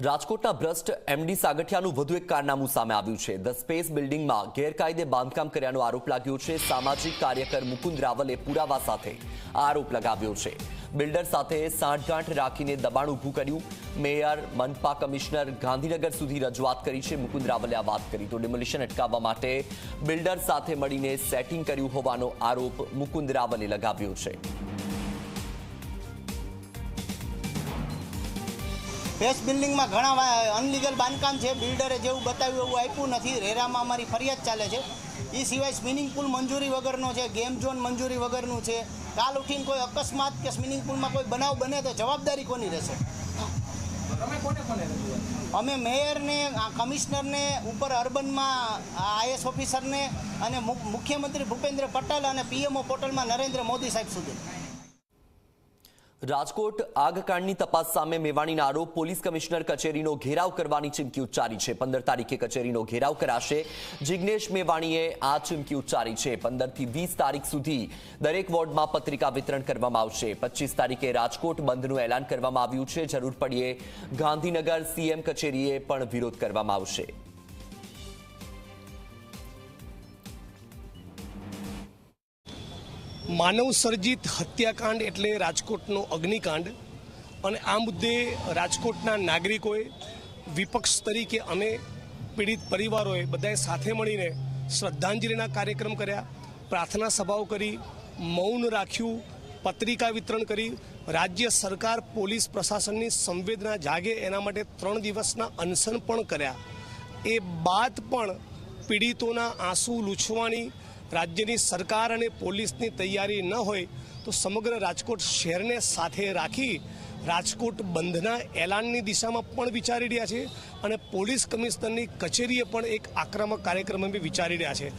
રાજકોટના ભ્રષ્ટ એમડી સાગઠિયાનું વધુ એક કારનામું સામે આવ્યું છે. ધ સ્પેસ બિલ્ડિંગમાં ગેરકાયદે બાંધકામ કર્યાનો આરોપ લાગ્યો છે. સામાજિક કાર્યકર મુકુંદ રાવલે પુરાવા સાથે આરોપ લગાવ્યો છે. બિલ્ડર સાથે સાંઠગાંઠ રાખીને દબાણ ઊભું કર્યું. મેયર, મનપા કમિશનર ગાંધીનગર સુધી રજૂઆત કરી છે. મુકુંદ રાવલે આ વાત કરી. તો ડિમોલિશન અટકાવવા માટે બિલ્ડર સાથે મળીને સેટિંગ કર્યું હોવાનો આરોપ મુકુંદ રાવલે લગાવ્યો છે. ફેસ બિલ્ડિંગમાં ઘણા અનલીગલ બાંધકામ છે. બિલ્ડરે જેવું બતાવ્યું એવું આપ્યું નથી. રેરામાં અમારી ફરિયાદ ચાલે છે. એ સિવાય સ્વિમિંગ પુલ મંજૂરી વગરનો છે ગેમ ઝોન મંજૂરી વગરનું છે. કાલ ઉઠીને કોઈ અકસ્માત કે સ્વિમિંગ પુલમાં કોઈ બનાવ બને તો જવાબદારી કોની રહેશે? અમે મેયરને આ કમિશનરને ઉપર અર્બનમાં આઈએસ ઓફિસરને અને મુખ્યમંત્રી ભૂપેન્દ્ર પટેલ અને પીએમઓ પોર્ટલમાં નરેન્દ્ર મોદી સાહેબ સુધી. રાજકોટ આગકાંડની તપાસ સામે મેવાણીના આરોપ. પોલીસ કમિશનર કચેરીનો ઘેરાવ કરવાની ચીમકી ઉચ્ચારી છે. પંદર તારીખે કચેરીનો ઘેરાવ કરાશે. જિગ્નેશ મેવાણીએ આ ચીમકી ઉચ્ચારી છે. પંદરથી વીસ તારીખ સુધી દરેક વોર્ડમાં પત્રિકા વિતરણ કરવામાં આવશે. પચીસ તારીખે રાજકોટ બંધનું એલાન કરવામાં આવ્યું છે. જરૂર પડીએ ગાંધીનગર સીએમ કચેરીએ પણ વિરોધ કરવામાં આવશે. માનવ સર્જિત હત્યાકાંડ એટલે રાજકોટનો અગ્નિકાંડ. અને આ મુદ્દે રાજકોટના નાગરિકોએ વિપક્ષ તરીકે અમે પીડિત પરિવારોએ બધાએ સાથે મળીને શ્રદ્ધાંજલિના કાર્યક્રમ કર્યા. પ્રાર્થના સભાઓ કરી, મૌન રાખ્યું, પત્રિકા વિતરણ કરી. રાજ્ય સરકાર, પોલીસ પ્રશાસનની સંવેદના જાગે એના માટે ત્રણ દિવસના અનશન પણ કર્યા. એ બાદ પણ પીડિતોના આંસુ લૂછવાની રાજ્યની સરકાર અને પોલીસની તૈયારી ન હોય તો સમગ્ર રાજકોટ શહેરને સાથે રાખી રાજકોટ બંધના એલાનની દિશામાં પણ વિચારી રહ્યા છે અને પોલીસ કમિશનરની કચેરીએ પણ એક આક્રમક કાર્યક્રમ વિચારી રહ્યા છે.